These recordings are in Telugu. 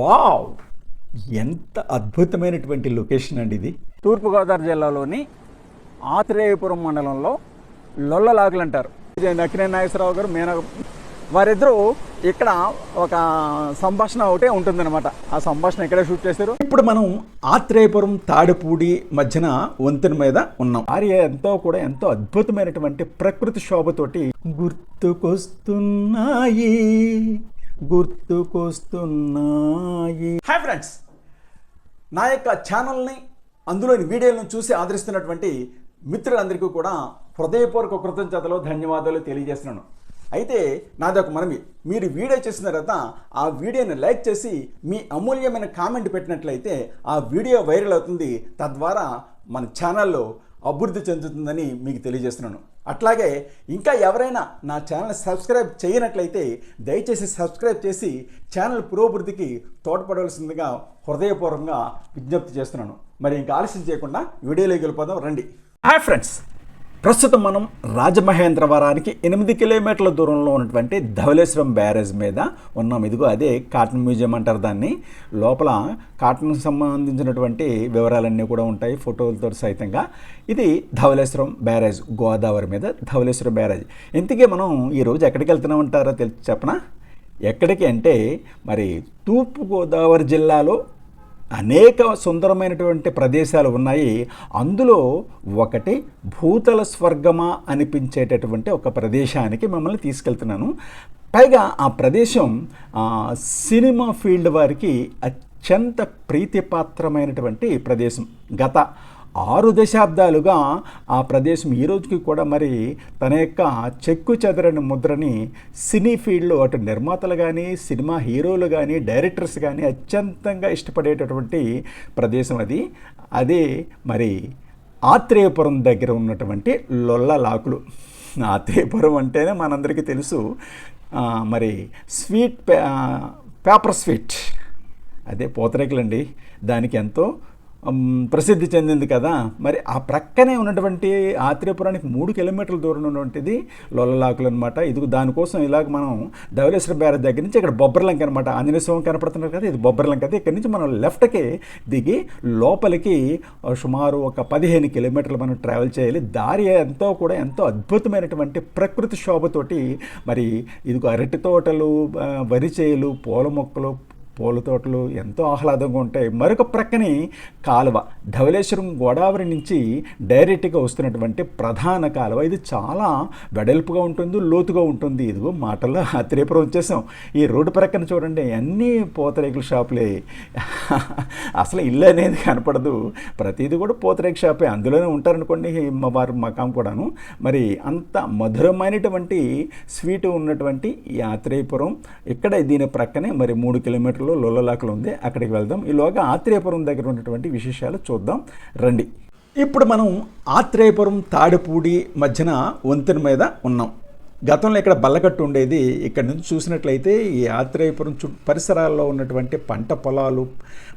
వావ్! ఎంత అద్భుతమైనటువంటి లొకేషన్ అండి ఇది. తూర్పుగోదావరి జిల్లాలోని ఆత్రేయపురం మండలంలో లొల్లలాగులు అంటారు. ఇది నక్కినే నాగేశ్వరరావు గారు మేన వారిద్దరూ ఇక్కడ ఒక సంభాషణ ఒకటే ఉంటుందన్నమాట. ఆ సంభాషణ ఇక్కడే షూట్ చేశారు? ఇప్పుడు మనం ఆత్రేయపురం తాడిపూడి మధ్యన వంతెన మీద ఉన్నాం. ఆర్య ఎంతో కూడా ఎంతో అద్భుతమైనటువంటి ప్రకృతి శోభతోటి గుర్తుకొస్తున్నాయి. గుర్తుకొస్తున్నాయి. హాయ్ ఫ్రెండ్స్ నా యొక్క ఛానల్ని అందులోని వీడియోలను చూసి ఆదరిస్తున్నటువంటి మిత్రులందరికీ కూడా హృదయపూర్వక కృతజ్ఞతలు ధన్యవాదాలు తెలియజేస్తున్నాను. అయితే నాది ఒక మనవి. మీరు వీడియో చేసిన తర్వాత ఆ వీడియోని లైక్ చేసి మీ అమూల్యమైన కామెంట్ పెట్టినట్లయితే ఆ వీడియో వైరల్ అవుతుంది. తద్వారా మన ఛానల్లో అభివృద్ధి చెందుతుందని మీకు తెలియజేస్తున్నాను. అట్లాగే ఇంకా ఎవరైనా నా ఛానల్ సబ్స్క్రైబ్ చేయనట్లయితే దయచేసి సబ్స్క్రైబ్ చేసి ఛానల్ పురోభివృద్ధికి తోడ్పడవలసిందిగా హృదయపూర్వకంగా విజ్ఞప్తి చేస్తున్నాను. మరి ఇంకా ఆలస్యం చేయకుండా వీడియోలోకి వెళ్ళిపోదాం. రండి. Hi friends. ప్రస్తుతం మనం రాజమహేంద్రవరానికి ఎనిమిది కిలోమీటర్ల దూరంలో ఉన్నటువంటి ధవళేశ్వరం బ్యారేజ్ మీద ఉన్నాం. ఇదిగో అదే కాటన్ మ్యూజియం అంటారు దాన్ని. లోపల కాటన్కి సంబంధించినటువంటి వివరాలన్నీ కూడా ఉంటాయి ఫోటోలతో సైతంగా ఇది ధవళేశ్వరం బ్యారేజ్ గోదావరి మీద ధవళేశ్వరం బ్యారేజ్. ఇంతకీ మనం ఈరోజు ఎక్కడికి వెళ్తున్నామంటారో తెలిసి చెప్పనా? ఎక్కడికి అంటే మరి తూర్పుగోదావరి జిల్లాలో అనేక సుందరమైనటువంటి ప్రదేశాలు ఉన్నాయి. అందులో ఒకటి భూతల స్వర్గమా అనిపించేటటువంటి ఒక ప్రదేశానికి మిమ్మల్ని తీసుకెళ్తున్నాను. పైగా ఆ ప్రదేశం సినిమా ఫీల్డ్ వారికి అత్యంత ప్రీతిపాత్రమైనటువంటి ప్రదేశం. గత ఆరు దశాబ్దాలుగా ఆ ప్రదేశం ఈ రోజుకి కూడా మరి తన యొక్క చెక్కు చెదరని ముద్రని సినీ ఫీల్డ్లో అటు నిర్మాతలు కానీ సినిమా హీరోలు కానీ డైరెక్టర్స్ కానీ అత్యంతంగా ఇష్టపడేటటువంటి ప్రదేశం అది. అదే మరి ఆత్రేయపురం దగ్గర ఉన్నటువంటి లొల్ల లాకులు. ఆత్రేయపురం అంటేనే మనందరికీ తెలుసు. మరి స్వీట్ పే పేపర్ స్వీట్. అదే పూతరేకులండి. దానికి ఎంతో ప్రసిద్ధి చెందింది కదా. మరి ఆ ప్రక్కనే ఉన్నటువంటి ఆత్రేయపురానికి మూడు కిలోమీటర్ల దూరం ఉన్నటువంటిది లొల్లలాకులు అనమాట ఇది దానికోసం ఇలాగ మనం ధవలేశ్వర బ్యారేజ్ దగ్గర నుంచి ఇక్కడ బొబ్బర్లంక అనమాట ఆంజనేయ స్వామి కనపడుతున్నారు కదా ఇది బొబ్బర్లంక అయితే ఇక్కడ నుంచి మనం లెఫ్ట్కి దిగి లోపలికి సుమారు ఒక పదిహేను కిలోమీటర్లు మనం ట్రావెల్ చేయాలి. దారి ఎంతో కూడా ఎంతో అద్భుతమైనటువంటి ప్రకృతి శోభతోటి మరి ఇదిగో అరటి తోటలు వరి చేలు పూల మొక్కలు పూల తోటలు ఎంతో ఆహ్లాదంగా ఉంటాయి. మరొక ప్రక్కనే కాలువ. ధవళేశ్వరం గోదావరి నుంచి డైరెక్ట్గా వస్తున్నటువంటి ప్రధాన కాలువ. ఇది చాలా వెడల్పుగా ఉంటుంది లోతుగా ఉంటుంది. ఇదిగో మాటల్లో త్రిపురం వచ్చేసాం. ఈ రోడ్డు ప్రక్కన చూడండి అన్నీ పూతరేకుల షాపులే. అసలు ఇల్లు అనేది కనపడదు. ప్రతిదీ కూడా పూతరేకు షాపే. అందులోనే ఉంటారనుకోండి మా వారు మకాం కూడాను. మరి అంత మధురమైనటువంటి స్వీట్ ఉన్నటువంటి ఈ ఆత్రేయపురం ఇక్కడ దీని ప్రక్కనే మరి మూడు కిలోమీటర్లు లొల్లలాకలు ఉంది. అక్కడికి వెళ్దాం. ఈలోగా ఆత్రేయపురం దగ్గర ఉన్నటువంటి విశేషాలు చూద్దాం. రండి. ఇప్పుడు మనం ఆత్రేయపురం తాడిపూడి మధ్యన వంతెన మీద ఉన్నాం. గతంలో ఇక్కడ బల్లకట్టు ఉండేది. ఇక్కడ నుంచి చూసినట్లయితే ఈ ఆత్రేయపురం చు పరిసరాల్లో ఉన్నటువంటి పంట పొలాలు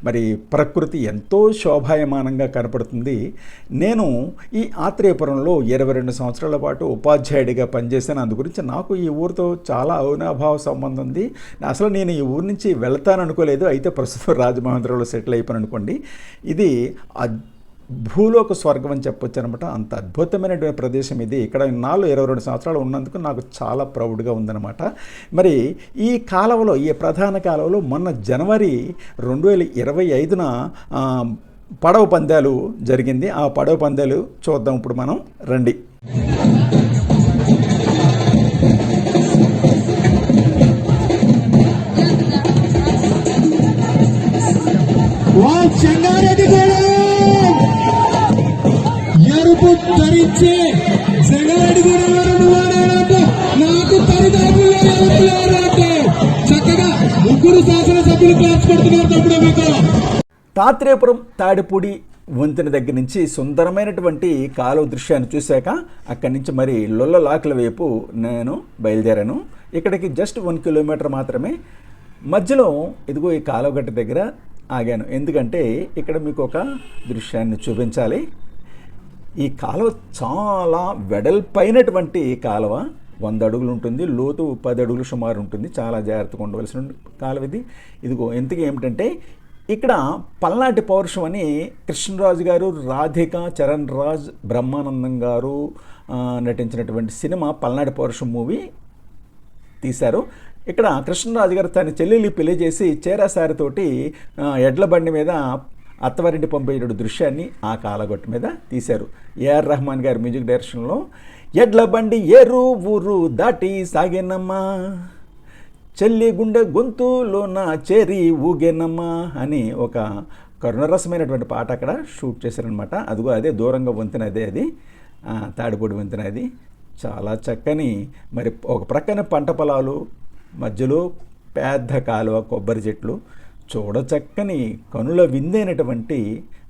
మరి ప్రకృతి ఎంతో శోభాయమానంగా కనపడుతుంది. నేను ఈ ఆత్రేయపురంలో ఇరవై రెండు సంవత్సరాల పాటు ఉపాధ్యాయుడిగా పనిచేశాను. అందు గురించి నాకు ఈ ఊరితో చాలా అవినాభావ సంబంధం ఉంది. అసలు నేను ఈ ఊరి నుంచి వెళ్తాను అనుకోలేదు అయితే ప్రస్తుతం రాజమహేంద్రలో సెటిల్ అయిపోయాను అనుకోండి. ఇది భూలోక స్వర్గం అని చెప్పొచ్చు అనమాట. అంత అద్భుతమైనటువంటి ప్రదేశం ఇది. ఇక్కడ నాలుగు ఇరవై రెండు సంవత్సరాలు ఉన్నందుకు నాకు చాలా ప్రౌడ్గా ఉందన్నమాట. మరి ఈ కాలువలో ఈ ప్రధాన కాలువలో మొన్న జనవరి రెండు వేల ఇరవై ఐదున పడవ పందాలు జరిగింది. ఆ పడవ పందాలు చూద్దాం ఇప్పుడు మనం రండి. చెంగారెడ్డి గూడెం ధరించే ధరించి చెంగారెడ్డి గూడెం నాకు తల్లిదండ్రులు ఎరుపు లేరంటే చక్కగా ముగ్గురు శాసనసభ్యులు క్లాస్ కొడుతున్నారు తప్పుడు మీకు తాత్రేయపురం తాడిపూడి వంతెన దగ్గర నుంచి సుందరమైనటువంటి కాలువ దృశ్యాన్ని చూశాక అక్కడి నుంచి మరి లొల్లలాకుల వైపు నేను బయలుదేరాను. ఇక్కడికి జస్ట్ వన్ కిలోమీటర్ మాత్రమే. మధ్యలో ఇదిగో ఈ కాలువ గట్ట దగ్గర ఆగాను. ఎందుకంటే ఇక్కడ మీకు ఒక దృశ్యాన్ని చూపించాలి. ఈ కాలువ చాలా వెడల్పైనటువంటి కాలువ. వంద అడుగులు ఉంటుంది. లోతు పది అడుగులు సుమారు ఉంటుంది. చాలా జాగ్రత్తగా ఉండవలసిన కాలువ ఇది. ఇదిగో ఎందుకు ఏమిటంటే ఇక్కడ పల్నాటి పౌరుషం అని కృష్ణరాజు గారు రాధిక చరణ్ రాజ్ బ్రహ్మానందం గారు నటించినటువంటి సినిమా పల్నాటి పౌరుషం మూవీ తీశారు. ఇక్కడ కృష్ణరాజు గారు తన చెల్లెల్ని పెళ్ళి చేసి చేరాసారితోటి ఎడ్ల బండి మీద అత్తవారింటి పంపేయుడు దృశ్యాన్ని ఆ కాలగొట్టు మీద తీశారు. ఏఆర్ రెహమాన్ గారి మ్యూజిక్ డైరెక్షన్లో ఎడ్ల బండి ఏరు ఊరు దాటి సాగేనమ్మా చెల్లి గుండె గొంతులోన చేరి ఊగేనమ్మా అని ఒక కరుణరసమైనటువంటి పాట అక్కడ షూట్ చేశారనమాట అదిగో అదే దూరంగా వంతెన అదే అది. తాడిపొడి వంతెన అది. చాలా చక్కని మరి ఒక ప్రక్కన పంట పొలాలు మధ్యలో పెద్ద కాలువ కొబ్బరి చెట్లు చూడచక్కని కనుల విందైనటువంటి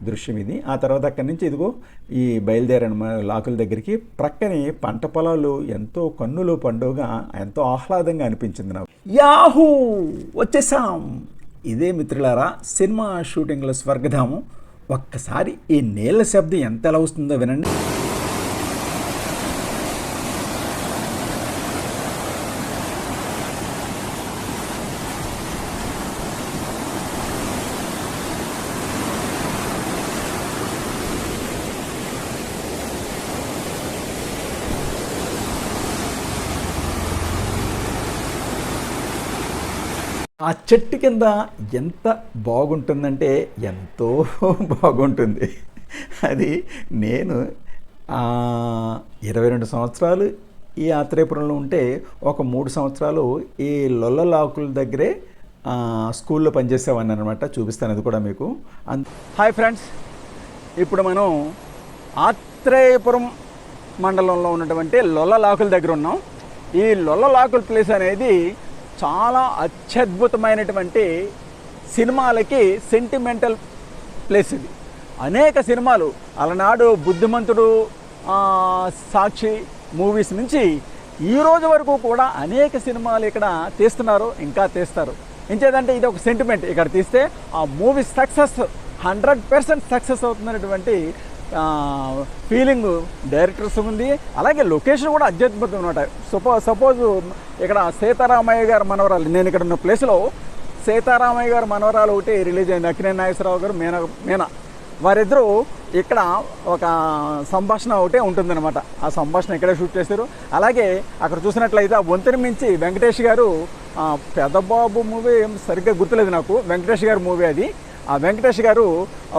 దృశ్యం ఇది. ఆ తర్వాత అక్కడి నుంచి ఇదిగో ఈ బయలుదేరిన లాకుల దగ్గరికి ప్రక్కనే పంట పొలాలు ఎంతో కన్నులు పండుగ ఎంతో ఆహ్లాదంగా అనిపించింది నాకు. యాహూ! వచ్చేసాం ఇదే మిత్రులారా సినిమా షూటింగ్లో స్వర్గధామం. ఒక్కసారి ఈ నీళ్ళ శబ్దం ఎంత ఎలా వస్తుందో వినండి ఆ చెట్టు కింద ఎంత బాగుంటుందంటే ఎంతో బాగుంటుంది. అది నేను ఇరవై రెండు సంవత్సరాలు ఈ ఆత్రేయపురంలో ఉంటే ఒక మూడు సంవత్సరాలు ఈ లొల్లలాకుల దగ్గరే స్కూల్లో పనిచేసేవాడిని అనమాట చూపిస్తాను అది కూడా మీకు. అన్ హాయ్ ఫ్రెండ్స్. ఇప్పుడు మనం ఆత్రేయపురం మండలంలో ఉన్నటువంటి లొల్లలాకుల దగ్గర ఉన్నాం. ఈ లొల్లలాకుల ప్లేస్ అనేది చాలా అత్యద్భుతమైనటువంటి సినిమాలకి సెంటిమెంటల్ ప్లేస్ ఇది. అనేక సినిమాలు అలనాడు బుద్ధిమంతుడు సాక్షి మూవీస్ నుంచి ఈ రోజు వరకు కూడా అనేక సినిమాలు ఇక్కడ తీస్తున్నారు ఇంకా తీస్తారు. ఇంకేదంటే ఇది ఒక సెంటిమెంట్ ఇక్కడ తీస్తే ఆ movie success hundred percent success అవుతున్నటువంటి ఫీలింగ్ డైరెక్టర్స్ ఉంది. అలాగే లొకేషన్ కూడా అత్యద్భుతం అనమాట సపో సపోజ్ ఇక్కడ సీతారామయ్య గారు మనవరాలు నేను ఇక్కడ ఉన్న ప్లేస్లో సీతారామయ్య గారు మనవరాలు ఒకటి రిలీజ్ అయింది. అక్కినే నాగేశ్వరరావు గారు మీనా మీనా. వారిద్దరూ ఇక్కడ ఒక సంభాషణ ఒకటే ఉంటుందన్నమాట. ఆ సంభాషణ ఇక్కడే షూట్ చేశారు. అలాగే అక్కడ చూసినట్లయితే ఆ వంతెన మించి వెంకటేష్ గారు పెద్దబాబు మూవీ సరిగ్గా గుర్తులేదు నాకు. వెంకటేష్ గారి మూవీ అది. ఆ వెంకటేష్ గారు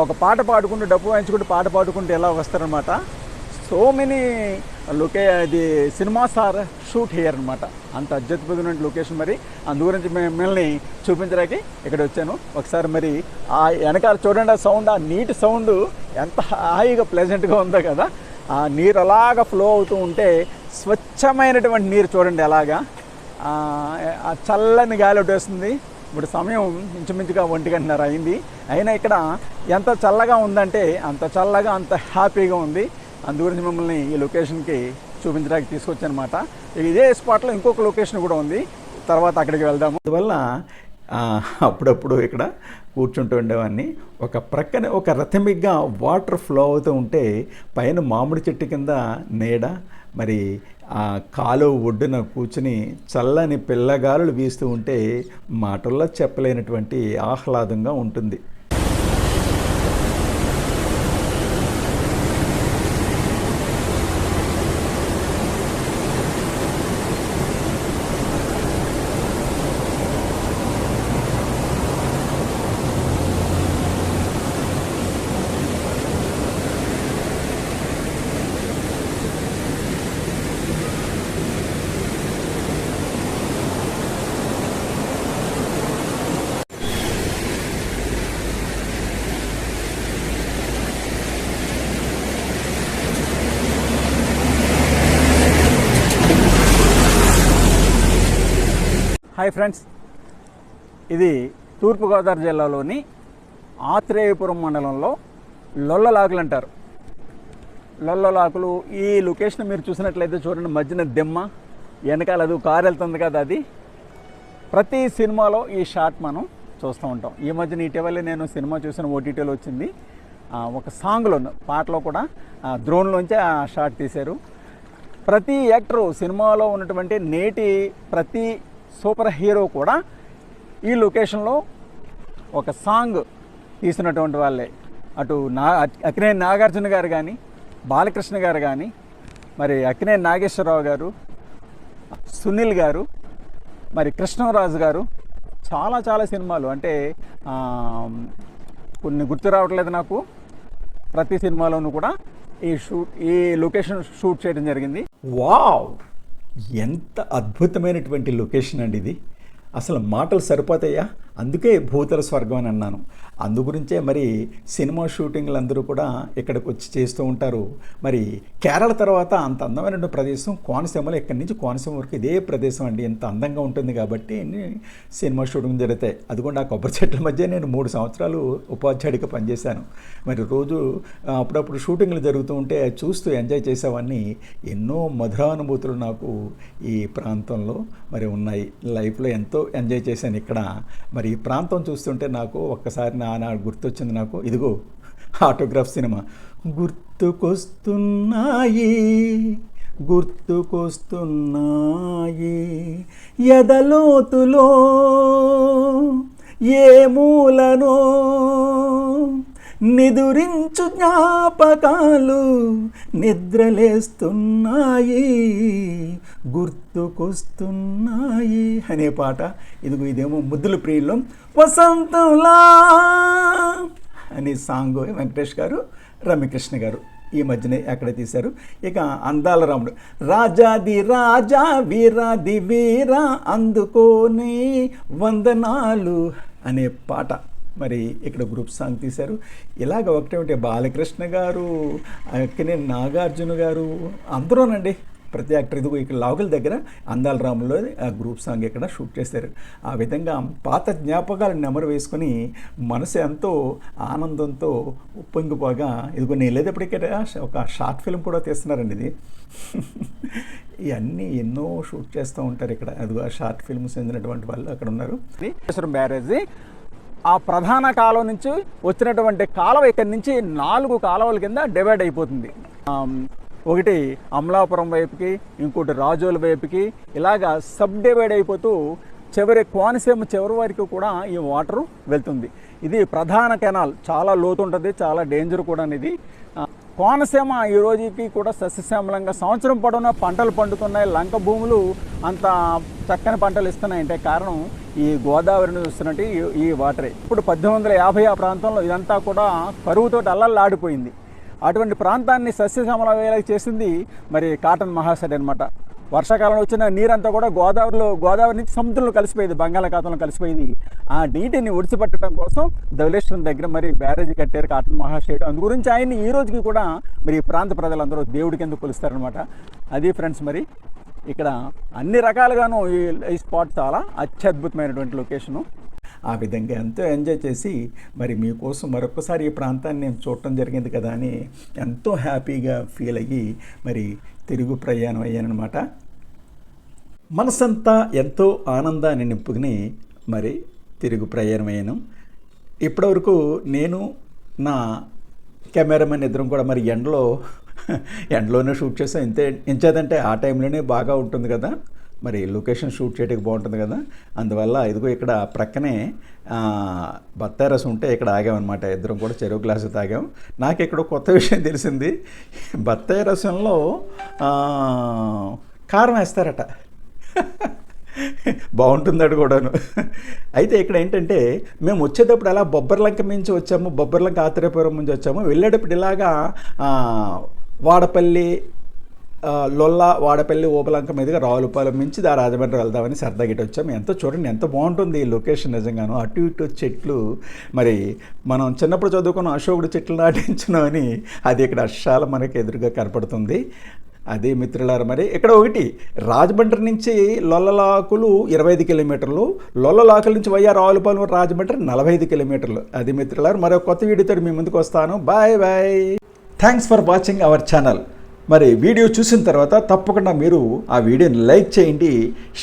ఒక పాట పాడుకుంటూ డబ్బు వాయించుకుంటూ పాట పాడుకుంటూ ఎలా వస్తారనమాట సో మెనీ లొకే అది సినిమాస్ సార్ షూట్ హియర్ అనమాట అంత అద్భుతమైన లొకేషన్ మరి. అందుగురించి మిమ్మల్ని చూపించడానికి ఇక్కడ వచ్చాను. ఒకసారి మరి ఆ వెనకాల చూడండి ఆ సౌండ్ ఆ నీటి సౌండ్ ఎంత హాయిగా ప్లెజెంట్గా ఉందో కదా. ఆ నీరు అలాగా ఫ్లో అవుతూ ఉంటే స్వచ్ఛమైనటువంటి నీరు చూడండి అలాగా ఆ చల్లని గాలి ఒకటి వస్తుంది. ఇప్పుడు సమయం ఇంచుమించుగా ఒంటి గంటన్నర అయింది. అయినా ఇక్కడ ఎంత చల్లగా ఉందంటే అంత చల్లగా అంత హ్యాపీగా ఉంది. అందుగురించి మిమ్మల్ని ఈ లొకేషన్కి చూపించడానికి తీసుకొచ్చానమాట. ఇదే స్పాట్లో ఇంకొక లొకేషన్ కూడా ఉంది. తర్వాత అక్కడికి వెళ్దాము. అందువల్ల అప్పుడప్పుడు ఇక్కడ కూర్చుంటూ ఉండేవాడిని ఒక ప్రక్కన ఒక రథమిగ్గా వాటర్ ఫ్లో అవుతూ ఉంటే పైన మామిడి చెట్టు కింద నీడ మరి ఆ కాలువ ఒడ్డున కూర్చుని చల్లని పిల్లగాలులు వీస్తూ ఉంటే మాటల్లో చెప్పలేనటువంటి ఆహ్లాదంగా ఉంటుంది. హాయ్ ఫ్రెండ్స్ ఇది తూర్పుగోదావరి జిల్లాలోని ఆత్రేయపురం మండలంలో లొల్లలాకులు అంటారు. లొల్లలాకులు ఈ లొకేషన్ మీరు చూసినట్లయితే చూడండి మధ్యన దిమ్మ వెనకాల అది కారు వెళ్తుంది కదా అది. ప్రతి సినిమాలో ఈ షాట్ మనం చూస్తూ ఉంటాం. ఈ మధ్యన ఇటీవలే నేను సినిమా చూసిన ఓటీటీలో వచ్చింది. ఒక సాంగ్లో పాటలో కూడా ఆ, డ్రోన్లోంచి ఆ షాట్ తీశారు. ప్రతి యాక్టరు సినిమాలో ఉన్నటువంటి నేటి ప్రతి సూపర్ హీరో కూడా ఈ లొకేషన్లో ఒక సాంగ్ తీసినటువంటి వాళ్ళే. అటు నా అక్కినేని నాగార్జున గారు కానీ బాలకృష్ణ గారు కానీ మరి అక్కినేని నాగేశ్వరరావు గారు సునీల్ గారు మరి కృష్ణరాజు గారు చాలా చాలా సినిమాలు. అంటే కొన్ని గుర్తు రావట్లేదు నాకు. ప్రతి సినిమాలోనూ కూడా ఈ షూట్ ఈ లొకేషన్ షూట్ చేయడం జరిగింది. వావ్! ఎంత అద్భుతమైనటువంటి లొకేషన్ అండి ఇది. అసలు మాటలు సరిపోతాయా? అందుకే భూతల స్వర్గం అని అన్నాను. అందు గురించే మరి సినిమా షూటింగ్లు అందరూ కూడా ఇక్కడికి వచ్చి చేస్తూ ఉంటారు. మరి కేరళ తర్వాత అంత అందమైన ప్రదేశం కోనసీమలో ఇక్కడి నుంచి కోనసీమ వరకు ఇదే ప్రదేశం అండి. ఎంత అందంగా ఉంటుంది కాబట్టి సినిమా షూటింగ్ జరుగుతాయి. అదిగోండి ఆ కొబ్బరి చెట్ల మధ్య నేను మూడు సంవత్సరాలు ఉపాధ్యాయుడిగా పనిచేశాను. మరి రోజు అప్పుడప్పుడు షూటింగ్లు జరుగుతూ ఉంటే చూస్తూ ఎంజాయ్ చేసేవాడిని ఎన్నో మధురానుభూతులు నాకు ఈ ప్రాంతంలో మరి ఉన్నాయి. లైఫ్లో ఎంతో ఎంజాయ్ చేశాను ఇక్కడ. మరి ఈ ప్రాంతం చూస్తుంటే నాకు ఒక్కసారి నా గుర్తొచ్చింది నాకు. ఇదిగో ఆటోగ్రాఫ్ సినిమా. గుర్తుకొస్తున్నాయి గుర్తుకొస్తున్నాయి ఎదలోతులో ఏ మూలనో నిదురించు జ్ఞాపకాలు నిద్రలేస్తున్నాయి గుర్తుకొస్తున్నాయి. అనే పాట. ఇదిగో ఇదేమో ముద్దుల ప్రియుల్లో వసంతంలా అనే సాంగ్ వెంకటేష్ గారు రమ్యకృష్ణ గారు ఈ మధ్యనే ఎక్కడ తీశారు. ఇక అందాల రాముడు. రాజాది రాజా వీరాది వీర అందుకోని వందనాలు అనే పాట. మరి ఇక్కడ గ్రూప్ సాంగ్ తీశారు. ఇలాగ ఒకటే బాలకృష్ణ గారు అక్కనే నాగార్జున గారు అందరూనండి. ప్రతి యాక్టర్ ఇదిగో ఇక్కడ లాగుల దగ్గర అందాల రాములో ఆ గ్రూప్ సాంగ్ ఇక్కడ షూట్ చేశారు. ఆ విధంగా పాత జ్ఞాపకాలను నెమరు వేసుకొని మనసు ఎంతో ఆనందంతో ఉప్పొంగిపోగా ఇదిగో నేను లేదప్పటికే ఒక షార్ట్ ఫిల్మ్ కూడా తీస్తున్నారండి ఇది. ఇవన్నీ ఎన్నో షూట్ చేస్తూ ఉంటారు ఇక్కడ. అదిగో ఆ షార్ట్ ఫిల్మ్స్ చెందినటువంటి వాళ్ళు అక్కడ ఉన్నారు. కాళేశ్వరం బ్యారేజీ ఆ ప్రధాన కాలువ నుంచి వచ్చినటువంటి కాలువ ఇక్కడి నుంచి నాలుగు కాలువల కింద డివైడ్ అయిపోతుంది. ఒకటి అమలాపురం వైపుకి ఇంకోటి రాజోల వైపుకి ఇలాగా సబ్ డివైడ్ అయిపోతూ చివరి కోనసీమ చివరి వరకు కూడా ఈ వాటర్ వెళ్తుంది. ఇది ప్రధాన కెనాల్. చాలా లోతు ఉంటుంది చాలా డేంజర్ కూడా ఇది కోనసీమ ఈ రోజుకి కూడా సస్యశ్యామలంగా సంవత్సరం పొడవునా పంటలు పండుతున్నాయి లంక భూములు అంత చక్కని పంటలు ఇస్తున్నాయి అంటే కారణం ఈ గోదావరిని చూస్తున్నట్టు ఈ- ఈ వాటరే. ఇప్పుడు పద్దెనిమిది వందల యాభై ఆ ప్రాంతంలో ఇదంతా కూడా కరువుతో అల్లల్లాడిపోయింది అటువంటి ప్రాంతాన్ని సస్యశ్యామల చేసింది మరి కాటన్ మహాసడి అనమాట వర్షాకాలంలో వచ్చిన నీరంతా కూడా గోదావరిలో గోదావరి నుంచి సముద్రంలో కలిసిపోయింది బంగాళాఖాతంలో కలిసిపోయింది. ఆ నీటిని ఉడిచిపెట్టడం కోసం ధవలేశ్వరం దగ్గర మరి బ్యారేజ్ కట్టారు కాటన్ మహాశయుడు. అందు గురించి ఆయన్ని ఈ రోజుకి కూడా మరి ఈ ప్రాంత ప్రజలందరూ దేవుడి కింద కొలుస్తారనమాట అది ఫ్రెండ్స్ మరి ఇక్కడ అన్ని రకాలుగాను ఈ ఈ స్పాట్ చాలా అత్యద్భుతమైనటువంటి లొకేషను. ఆ విధంగా ఎంతో ఎంజాయ్ చేసి మరి మీకోసం మరొకసారి ఈ ప్రాంతాన్ని నేను చూడటం జరిగింది కదా అని ఎంతో హ్యాపీగా ఫీల్ అయ్యి మరి తిరుగు ప్రయాణం అయ్యానమాట మనసంతా ఎంతో ఆనందాన్ని నింపుకుని మరి తిరుగు ప్రయాణం అయ్యాను. ఇప్పటివరకు నేను నా కెమెరామెన్ ఇద్దరం కూడా మరి ఎండలో ఎండలోనే షూట్ చేసాం ఇంతే ఎంచేదంటే ఆ టైంలోనే బాగా ఉంటుంది కదా. మరి లొకేషన్ షూట్ చేయడానికి బాగుంటుంది కదా. అందువల్ల ఇదిగో ఇక్కడ ప్రక్కనే ఆ, బత్తాయి రసం ఉంటే ఇక్కడ ఆగామన్నమాట. ఇద్దరం కూడా చెరువు గ్లాసు తాగాం. నాకు ఇక్కడ కొత్త విషయం తెలిసింది. బత్తాయి రసంలో కారం వేస్తారట. బాగుంటుందడు కూడాను. అయితే ఇక్కడ ఏంటంటే మేము వచ్చేటప్పుడు అలా బొబ్బర్లంక మించి వచ్చాము బొబ్బర్లంక ఆత్రేయపురం నుంచి వచ్చాము. వెళ్ళేటప్పుడు ఇలాగా వాడపల్లి లొల్ల వాడపల్లి ఓపలంక మీదుగా రావులపాలెం నుంచి దా రాజమండ్రి వెళ్దామని సరదాగా ఇటు వచ్చాము ఎంత చూడండి ఎంత బాగుంటుంది ఈ లొకేషన్ నిజంగాను. అటు ఇటు చెట్లు మరి మనం చిన్నప్పుడు చదువుకున్న అశోకుడు చెట్లు నాటించను అని అది ఇక్కడ అక్షరాల మనకి ఎదురుగా కనపడుతుంది. అదే మిత్రులారు మరి ఇక్కడ ఒకటి రాజమండ్రి నుంచి లొల్లలాకులు ఇరవై ఐదు కిలోమీటర్లు లొల్లలాకుల నుంచి వయ్యా రావులపాలెం రాజమండ్రి నలభై ఐదు కిలోమీటర్లు. అది మిత్రులారు మరో కొత్త వీడియోతో మీ ముందుకు వస్తాను. Bye bye. Thanks for watching our channel మరి వీడియో చూసిన తర్వాత తప్పకుండా మీరు ఆ వీడియోని లైక్ చేయండి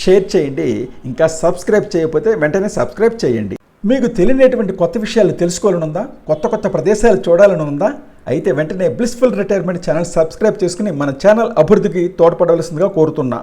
షేర్ చేయండి ఇంకా సబ్స్క్రైబ్ చేయకపోతే వెంటనే సబ్స్క్రైబ్ చేయండి. మీకు తెలియనటువంటి కొత్త విషయాలు తెలుసుకోవాలని ఉందా కొత్త కొత్త ప్రదేశాలు చూడాలని ఉందా అయితే వెంటనే బ్లిస్ఫుల్ రిటైర్మెంట్ ఛానల్ సబ్స్క్రైబ్ చేసుకుని మన ఛానల్ అభివృద్ధికి తోడ్పడవలసిందిగా కోరుతున్నా.